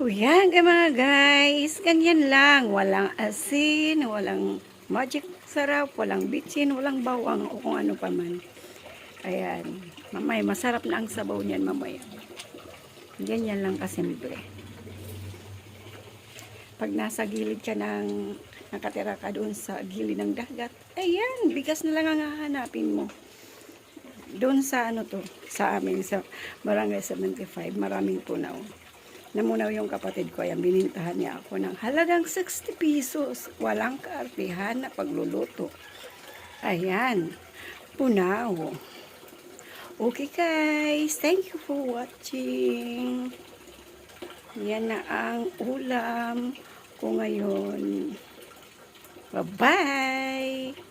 O yan ka mga guys, ganyan lang. Walang asin, walang magic sarap, walang bitsin, walang bawang o kung ano pa man. Ayan. Mamaya, masarap na ang sabaw niyan mamaya. Ganyan lang kasimple. Pag nasa gilid ka ng nakatira ka doon sa gilid ng dagat, ayan, bigas na lang ang hahanapin mo. Doon sa ano to, sa amin, sa Barangay 75, maraming tunaw. Namunaw yung kapatid ko, ayan, binintahan niya ako ng halagang 60 pesos. Walang kaartihan na pagluluto. Ayan, punaw. Okay guys, thank you for watching. Yan na ang ulam ko ngayon. Bye-bye!